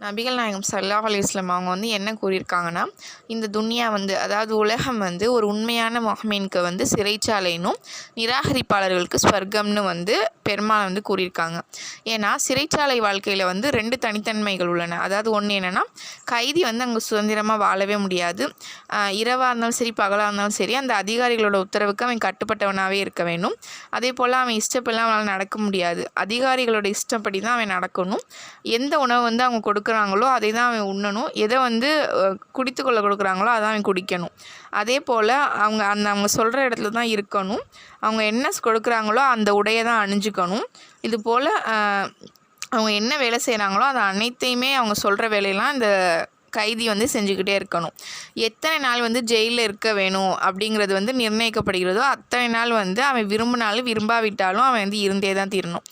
நபிகள் நாயகம் ஸல்லல்லாஹு அலைஹி அவங்க வந்து என்ன கூறியிருக்காங்கன்னா இந்த துன்யா வந்து அதாவது உலகம் வந்து ஒரு உண்மையான முஹ்மினுக்கு வந்து சிறைச்சாலைனும் நிராகரிப்பாளர்களுக்கு ஸ்வர்க்கம்னு வந்து பெருமாள் வந்து கூறியிருக்காங்க. ஏன்னா சிறைச்சாலை வாழ்க்கையில் வந்து ரெண்டு தனித்தன்மைகள் உள்ளன. அதாவது ஒன்று என்னென்னா கைதி வந்து அங்கே சுதந்திரமாக வாழவே முடியாது. இரவாக இருந்தாலும் சரி பகலாக இருந்தாலும் சரி அந்த அதிகாரிகளோட உத்தரவுக்கு அவன் கட்டுப்பட்டவனாகவே இருக்க வேண்டும். அதே போல் அவன் இஷ்டப்பெல்லாம் அவனால் நடக்க முடியாது. அதிகாரிகளோட இஷ்டப்படி தான் அவன் நடக்கணும். எந்த உணவு வந்து அவங்க கொடுக்குறாங்களோ அதை தான் அவன் உண்ணணும். எதை வந்து குடித்துக்கொள்ள கொடுக்குறாங்களோ அதை அவன் குடிக்கணும். அதே போல் அவங்க அந்த அவங்க சொல்கிற இடத்துல தான் இருக்கணும். அவங்க என்ன கொடுக்குறாங்களோ அந்த உடையை தான் அணிஞ்சுக்கணும். இது போல் அவங்க என்ன வேலை செய்கிறாங்களோ அதை அனைத்தையுமே அவங்க சொல்கிற வேலையெல்லாம் இந்த கைதி வந்து செஞ்சுக்கிட்டே இருக்கணும். எத்தனை நாள் வந்து ஜெயிலில் இருக்க வேணும் அப்படிங்கிறது வந்து நிர்ணயிக்கப்படுகிறதோ அத்தனை நாள் வந்து அவன் விரும்பினாலும் விரும்பாவிட்டாலும் அவன் வந்து இருந்தே தான் தீரணும்.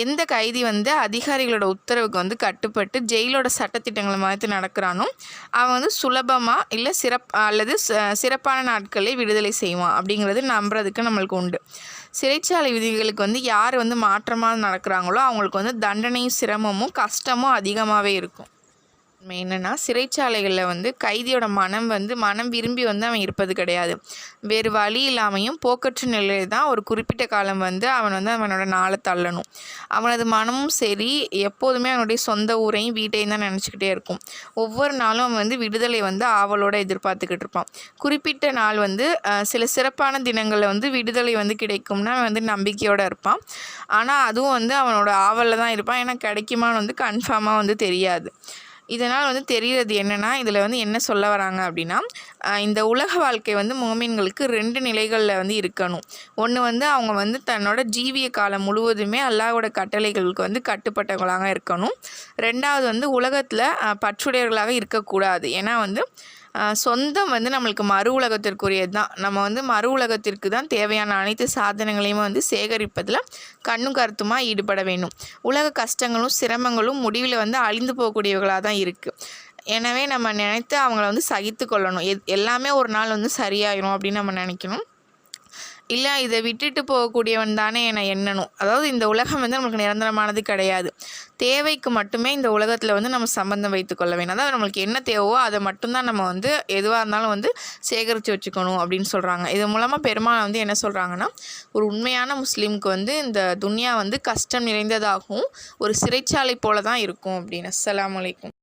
எந்த கைதி வந்து அதிகாரிகளோட உத்தரவுக்கு வந்து கட்டுப்பட்டு ஜெயிலோட சட்டத்திட்டங்களை மாற்றி நடக்கிறானோ அவன் வந்து சுலபமாக இல்லை சிறப் அல்லது சிறப்பான நாட்களை விடுதலை செய்வான் அப்படிங்கிறது நம்புறதுக்கு நம்மளுக்கு உண்டு. சிறைச்சாலை விதிகளுக்கு வந்து யார் வந்து மாற்றமாக நடக்கிறாங்களோ அவங்களுக்கு வந்து தண்டனையும் சிரமமும் கஷ்டமும் அதிகமாகவே இருக்கும். என்னென்னா சிறைச்சாலைகளில் வந்து கைதியோட மனம் வந்து மனம் விரும்பி வந்து அவன் இருப்பது கிடையாது. வேறு வழி இல்லாமையும் போக்கற்ற நிலையில் தான் ஒரு குறிப்பிட்ட காலம் வந்து அவன் வந்து அவனோட நாளை தள்ளணும். அவனது மனமும் சரி எப்போதுமே அவனுடைய சொந்த ஊரையும் வீட்டையும் தான் நினச்சிக்கிட்டே இருக்கும். ஒவ்வொரு நாளும் அவன் வந்து விடுதலை வந்து ஆவலோடு எதிர்பார்த்துக்கிட்டு இருப்பான். குறிப்பிட்ட நாள் வந்து சில சிறப்பான தினங்களில் வந்து விடுதலை வந்து கிடைக்கும்னா அவன் வந்து நம்பிக்கையோடு இருப்பான். ஆனால் அதுவும் வந்து அவனோட ஆவலில் தான் இருப்பான். ஏன்னா கிடைக்குமான்னு வந்து கன்ஃபார்மாக வந்து தெரியாது. இதனால் வந்து தெரிகிறது என்னென்னா இதில் வந்து என்ன சொல்ல வராங்க அப்படின்னா இந்த உலக வாழ்க்கை வந்து மோமீன்களுக்கு ரெண்டு நிலைகளில் வந்து இருக்கணும். ஒன்று வந்து அவங்க வந்து தன்னோட ஜீவிய காலம் முழுவதுமே அல்லாவோட கட்டளைகளுக்கு வந்து கட்டுப்பட்டவங்களாக இருக்கணும். ரெண்டாவது வந்து உலகத்தில் பற்றுடையவர்களாக இருக்கக்கூடாது. ஏன்னா வந்து சொந்தம் வந்து நம்மளுக்கு மறு உலகத்திற்குரியது தான் நம்ம வந்து மறு உலகத்திற்கு தான் தேவையான அனைத்து சாதனங்களையும் வந்து சேகரிப்பதில் கண்ணும் கருத்துமாக ஈடுபட வேண்டும். உலக கஷ்டங்களும் சிரமங்களும் முடிவில் வந்து அழிந்து போகக்கூடியவர்களாக தான் இருக்குது எனவே நம்ம நினைத்து அவங்கள வந்து சகித்து கொள்ளணும். எத் எல்லாமே ஒரு நாள் வந்து சரியாயிரும் அப்படின்னு நம்ம நினைக்கணும். இல்லை இதை விட்டுட்டு போகக்கூடியவன் தானே என எண்ணணும். அதாவது இந்த உலகம் வந்து நம்மளுக்கு நிரந்தரமானது கிடையாது. தேவைக்கு மட்டுமே இந்த உலகத்தில் வந்து நம்ம சம்பந்தம் வைத்து கொள்ள வேணும் அதாவது நம்மளுக்கு என்ன தேவையோ அதை மட்டும்தான் நம்ம வந்து எதுவாக இருந்தாலும் வந்து சேகரித்து வச்சுக்கணும் அப்படின்னு சொல்கிறாங்க இது மூலமாக பெருமாள் வந்து என்ன சொல்கிறாங்கன்னா ஒரு உண்மையான முஸ்லீமுக்கு வந்து இந்த துன்யா வந்து கஷ்டம் நிறைந்ததாகவும் ஒரு சிறைச்சாலை போல தான் இருக்கும் அப்படின்னு. அஸ்லாம் வலைக்கும்